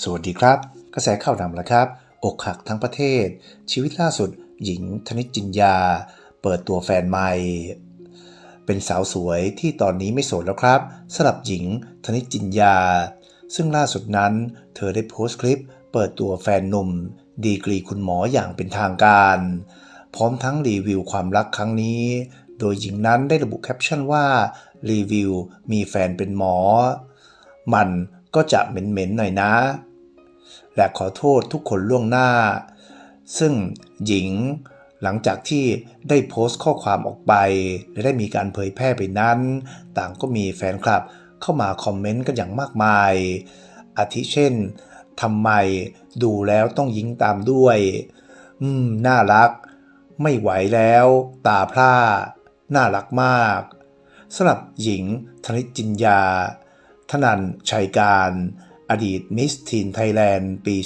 สวัสดีครับ กระแสข่าวดังแล้วครับ อกหักทั้งประเทศ ชีวิตล่าสุด หญิงธนิจินยา เปิดตัวแฟนใหม่ เป็นสาวสวยที่ตอนนี้ไม่โสดแล้วครับสำหรับหญิงธนิจจินยา ซึ่งล่าสุดนั้น เธอได้โพสต์คลิป เปิดตัวแฟนหนุ่ม ดีกรีคุณหมออย่างเป็นทางการ พร้อมทั้งรีวิวความรักครั้งนี้ โดยหญิงนั้นได้ระบุแคปชั่นว่ารีวิวมีแฟนเป็นหมอ มัน ก็จะเหม็นๆหน่อยนะ และขอโทษทุกคนล่วงหน้า ซึ่งหญิงหลังจากที่ได้โพสต์ข้อความออกไป และได้มีการเผยแพร่ไปนั้น ต่างก็มีแฟนคลับเข้ามาคอมเมนต์กันอย่างมากมาย อาทิเช่นทำไมดูแล้วต้องยิงตามด้วย อืม น่ารัก ไม่ไหวแล้ว ตาพร่า น่ารักมากสำหรับหญิงธนิจินยา ธนันชัยการ อดีตมิสทีนไทยแลนด์ปี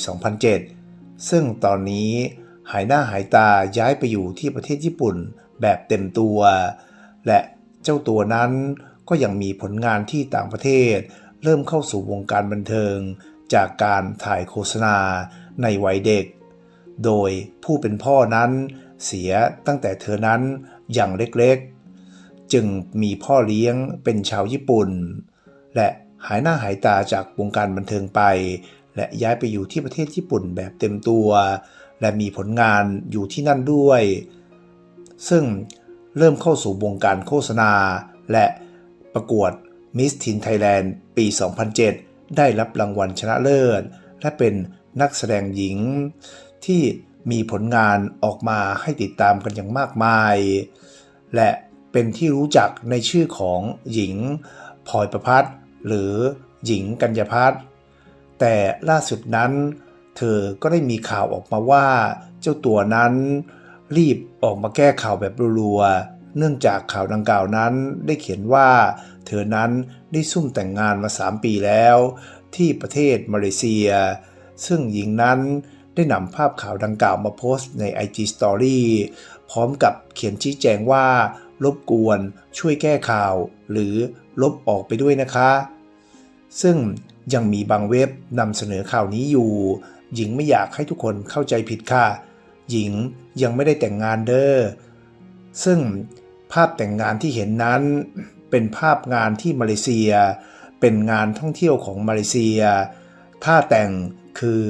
2007 ซึ่งตอนนี้หายหน้าหายตาย้ายไปอยู่ที่ประเทศญี่ปุ่นแบบเต็มตัว และเจ้าตัวนั้นก็ยังมีผลงานที่ต่างประเทศ เริ่มเข้าสู่วงการบันเทิง จากการถ่ายโฆษณาในวัยเด็ก โดยผู้เป็นพ่อนั้นเสียตั้งแต่เธอนั้นอย่างเล็กๆ จึงมีพ่อเลี้ยงเป็นชาวญี่ปุ่น และ หายหน้าหายตาจากวงการบันเทิงไป และย้ายไปอยู่ที่ประเทศญี่ปุ่นแบบเต็มตัว และมีผลงานอยู่ที่นั่นด้วย ซึ่งเริ่มเข้าสู่วงการโฆษณา และประกวด Miss Teen Thailand ปี 2007 ได้รับรางวัลชนะเลิศ และเป็นนักแสดงหญิง ที่มีผลงานออกมาให้ติดตามกันอย่างมากมาย และเป็นที่รู้จักในชื่อของหญิงพลอยประพัฒน์ หรือหญิงกัญญาพัฒน์แต่ล่าสุดนั้น เธอก็ได้มีข่าวออกมาว่า เจ้าตัวนั้น รีบออกมาแก้ข่าวแบบรัวๆ เนื่องจากข่าวดังกล่าวนั้นได้เขียนว่า เธอนั้นได้ซุ่มแต่งงานมา 3 ปีแล้ว ที่ประเทศมาเลเซีย ซึ่งหญิงนั้นได้นำภาพข่าวดังกล่าวมาโพสต์ใน IG Story พร้อมกับเขียนชี้แจงว่ารบกวนช่วยแก้ข่าว หรือ ลบออกไปด้วยนะคะ ซึ่งยังมีบางเว็บนำเสนอข่าวนี้อยู่ หญิงไม่อยากให้ทุกคนเข้าใจผิดค่ะ หญิงยังไม่ได้แต่งงานเด้อ ซึ่งภาพแต่งงานที่เห็นนั้น เป็นภาพงานที่มาเลเซีย เป็นงานท่องเที่ยวของมาเลเซีย ถ้าแต่งคือ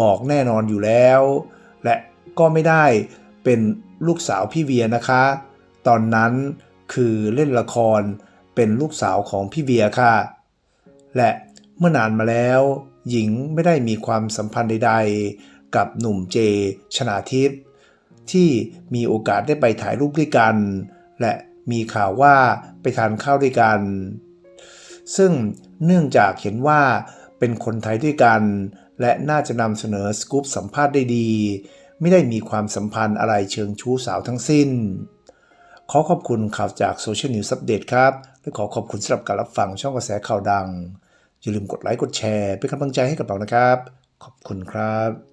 บอกแน่นอนอยู่แล้ว และก็ไม่ได้เป็นลูกสาวพี่เวียนะคะ ตอนนั้นคือเล่นละคร เป็นลูกสาวของพี่เวียค่ะ และเมื่อนานมาแล้ว หญิงไม่ได้มีความสัมพันธ์ใด ๆ กับหนุ่มเจ ชนาทิพย์ที่มีโอกาสได้ไปถ่ายรูปด้วยกัน และมีข่าวว่าไปทานข้าวด้วยกัน ซึ่งเนื่องจากเห็นว่าเป็นคนไทยด้วยกัน และน่าจะนำเสนอสกู๊ปสัมภาษณ์ได้ดี ไม่ได้มีความสัมพันธ์อะไรเชิงชู้สาวทั้งสิ้น ขอขอบคุณข่าวจากโซเชียลนิวส์อัปเดตครับ และขอขอบคุณสำหรับการรับฟังช่องกระแสข่าวดัง อย่าลืมกดไลค์กดแชร์เป็นกำลังใจให้กับเรานะครับ ขอบคุณครับ